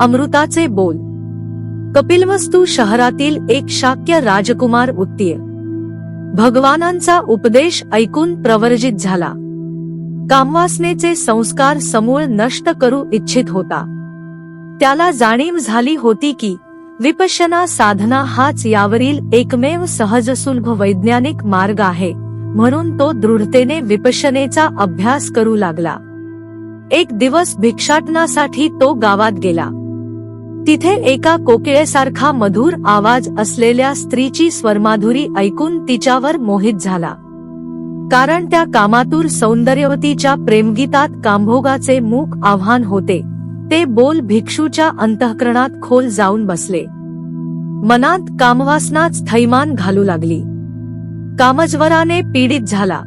अमृताचे बोल. कपिलवस्तू शहरातील एक शाक्य राजकुमार उत्तीय भगवानांचा उपदेश ऐकून प्रवर्जित झाला. कामवासनेचे संस्कार समूळ नष्ट करू इच्छित होता. त्याला जाणीव झाली होती की विपशना साधना हाच यावरील एकमेव सहज सुलभ वैज्ञानिक मार्ग आहे म्हणून तो दृढतेने विपशनेचा अभ्यास करू लागला. एक दिवस भिक्षाटनासाठी तो गावात गेला. तिथे एका कोकिळेसारखा मधुर आवाज असलेल्या स्त्रीची स्वरमाधुरी ऐकून तिच्यावर मोहित झाला. कारण त्या कामातूर सौंदर्यवतीच्या प्रेमगीतात कांभोगाचे मूक आव्हान होते ते बोल भिक्षूच्या अंतःकरणात खोल जाऊन बसले. मनात कामवासनाच थैमान घालू लागली. कामज्वराने पीडित झाला.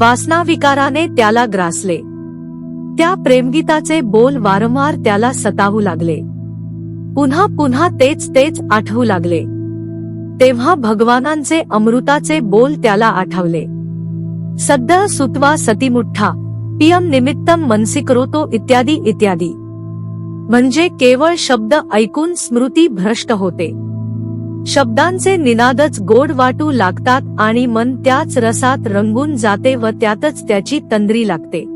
वासनाविकाराने त्याला ग्रासले. त्या प्रेमगीताचे बोल वारंवार त्याला सतावू लागले. पुन्हा पुन्हा तेच तेच आठवू लागले. तेव्हा भगवानांचे अमृताचे बोल त्याला आठवले. सद्य सुत्वा सतीमुठ्ठा पियम निमित्तम मनसिकरोतो इत्यादी इत्यादी. म्हणजे केवळ शब्द ऐकून स्मृती भ्रष्ट होते. शब्दांचे निनादच गोड वाटू लागतात आणि मन त्याच रसात रंगून जाते व त्यातच त्याची तंद्री लागते.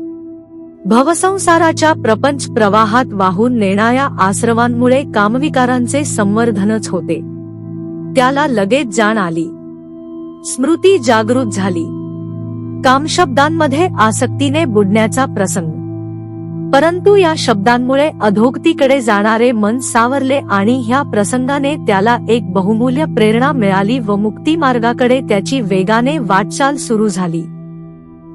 भवसंसाराच्या प्रपंच प्रवाहात वाहून नेणाऱ्या आश्रवांमुळे कामविकारांचे संवर्धनच होते. त्याला लगेच जाण आली. स्मृती जागृत झाली. कामशब्दांमध्ये आसक्तीने बुडण्याचा प्रसंग. परंतु या शब्दांमुळे अधोगतीकडे जाणारे मन सावरले आणि ह्या प्रसंगाने त्याला एक बहुमूल्य प्रेरणा मिळाली व मुक्ती मार्गाकडे त्याची वेगाने वाटचाल सुरू झाली.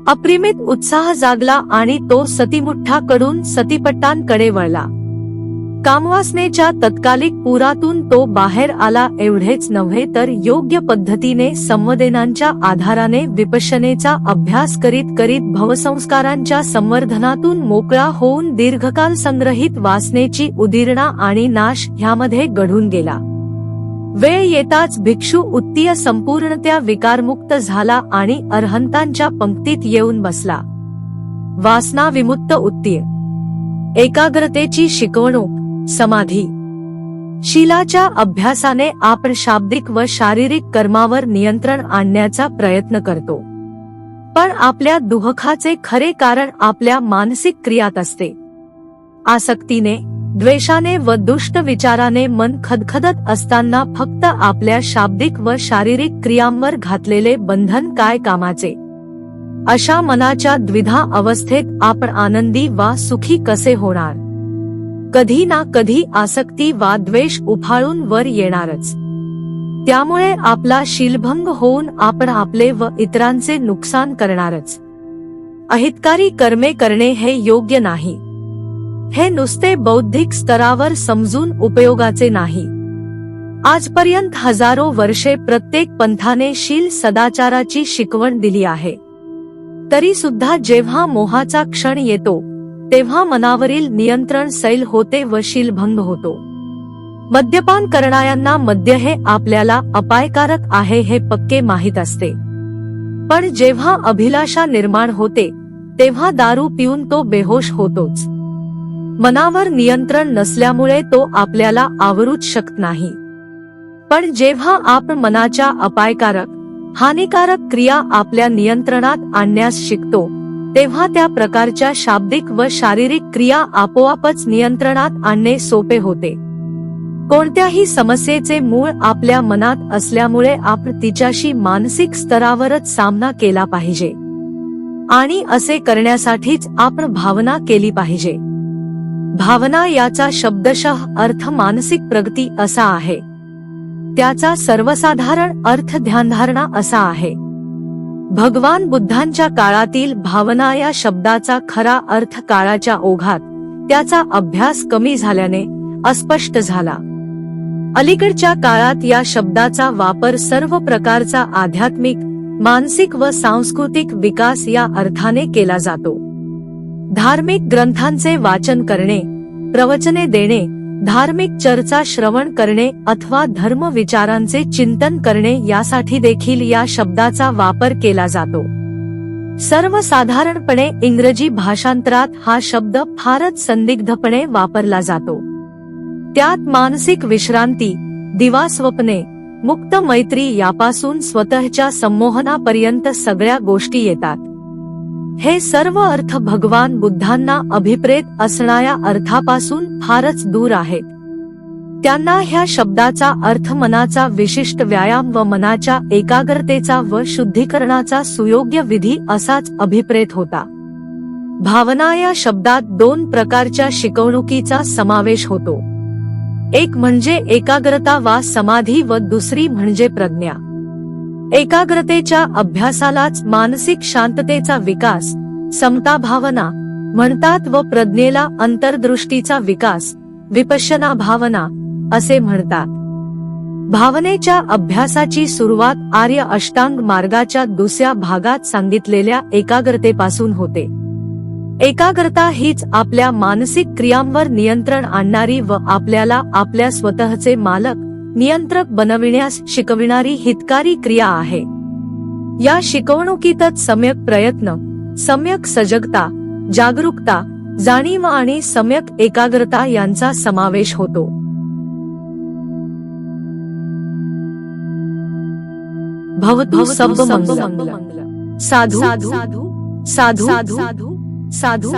अप्रिमित उत्साह जागला आणि तो सतीमुठ्ठाकडून सतीपट्टांकडे वळला. कामवासनेच्या तत्कालिक पुरातून तो बाहेर आला एवढेच नव्हे तर योग्य पद्धतीने संवेदनांच्या आधाराने विपशनेचा अभ्यास करीत करीत भवसंस्कारांच्या संवर्धनातून मोकळा होऊन दीर्घकाल संग्रहित वासनेची उदीर्णा आणि नाश ह्यामध्ये घडून गेला. वेळ येताच भिक्षू उत्तीय संपूर्णत्या विकारमुक्त झाला आणि अर्हंतांच्या पंक्तीत येऊन बसला. वासना विमुक्त उत्तीय. एकाग्रतेची शिकवणूक समाधी. शिलाच्या अभ्यासाने आपण शाब्दिक व शारीरिक कर्मावर नियंत्रण आणण्याचा प्रयत्न करतो. पण आपल्या दुःखाचे खरे कारण आपल्या मानसिक क्रियात असते. आसक्तीने द्वेषाने व दुष्ट विचाराने मन खदखदत असताना फक्त आपल्या शाब्दिक व शारीरिक क्रियांवर घातलेले बंधन काय कामाचे? अशा मनाच्या द्विधा अवस्थेत आपण आनंदी वा सुखी कसे होणार? कधी ना कधी आसक्ती वा द्वेष उफाळून वर येणारच. त्यामुळे आपला शीलभंग होऊन आपण आपले व इतरांचे नुकसान करणारच. अहितकारी कर्मे करणे हे योग्य नाही. हे नुसते बौद्धिक स्तरावर समजून उपयोगाचे नाही. आजपर्यंत हजारो वर्षे प्रत्येक पंथाने शील सदाचाराची शिकवण दिली आहे. तरी सुद्धा जेव्हा मोहाचा क्षण येतो तेव्हा मनावरील नियंत्रण सैल होते व शीलभंग होतो. मद्यपान करणाऱ्यांना मद्य हे आपल्याला अपायकारक आहे हे पक्के माहीत असते. पण जेव्हा अभिलाषा निर्माण होते तेव्हा दारू पिऊन तो बेहोश होतोच. मनावर नियंत्रण नसल्यामुळे तो आपल्याला आवरूच शकत नाही. पण जेव्हा आपण मनाच्या अपायकारक हानिकारक क्रिया आपल्या नियंत्रणात आणण्यास शिकतो तेव्हा त्या प्रकारच्या शाब्दिक व शारीरिक क्रिया आपोआपच नियंत्रणात आणणे सोपे होते. कोणत्याही समस्येचे मूळ आपल्या मनात असल्यामुळे आपण तिच्याशी मानसिक स्तरावरच सामना केला पाहिजे. आणि असे करण्यासाठीच आपण भावना केली पाहिजे. भावना याचा शब्दशः अर्थ मानसिक प्रगती असा आहे. त्याचा सर्वसाधारण अर्थ ध्यानधारणा असा आहे. भगवान बुद्धांच्या काळातील भावना या शब्दाचा खरा अर्थ काळाच्या ओघात त्याचा अभ्यास कमी झाल्याने अस्पष्ट झाला. अलीकडच्या काळात या शब्दाचा वापर सर्व प्रकारचा आध्यात्मिक मानसिक व सांस्कृतिक विकास या अर्थाने केला जातो. धार्मिक ग्रंथांचे वाचन करणे प्रवचने देणे धार्मिक चर्चा श्रवण करणे अथवा धर्म विचारांचे चिंतन करणे यासाठी देखील या शब्दाचा वापर केला जातो. सर्वसाधारणपणे इंग्रजी भाषांतरात हा शब्द फारच संदिग्धपणे वापरला जातो. त्यात मानसिक विश्रांती दिवा स्वप्ने मुक्त मैत्री यापासून स्वतःच्या संमोहनापर्यंत सगळ्या गोष्टी येतात. हे सर्व अर्थ भगवान बुद्धांना अभिप्रेत असणाऱ्या अर्थापासून फारच दूर आहेत. त्यांना ह्या शब्दाचा अर्थ मनाचा विशिष्ट व्यायाम व मनाच्या एकाग्रतेचा व शुद्धीकरणाचा सुयोग्य विधी असाच अभिप्रेत होता. भावना या शब्दात दोन प्रकारच्या शिकवणुकीचा समावेश होतो. एक म्हणजे एकाग्रता वा समाधी व दुसरी म्हणजे प्रज्ञा. एकाग्रतेच्या अभ्यासालाच मानसिक शांततेचा विकास समता भावना म्हणतात व प्रज्ञेला अंतर्दृष्टीचा विकास विपश्यना भावना असे म्हणतात. भावनेच्या अभ्यासाची सुरुवात आर्य अष्टांग मार्गाच्या दुसऱ्या भागात सांगितलेल्या एकाग्रतेपासून होते. एकाग्रता हीच आपल्या मानसिक क्रियांवर नियंत्रण आणणारी व आपल्याला आपल्या स्वतःचे मालक नियंत्रक बनविण्यास शिकविणारी हितकारी क्रिया आहे. या शिकवणुकीतच सम्यक प्रयत्न सम्यक सजगता जागरूकता जाणीव आणि सम्यक एकाग्रता यांचा समावेश होतो. भवतु साधू साधू साधू साधू साधू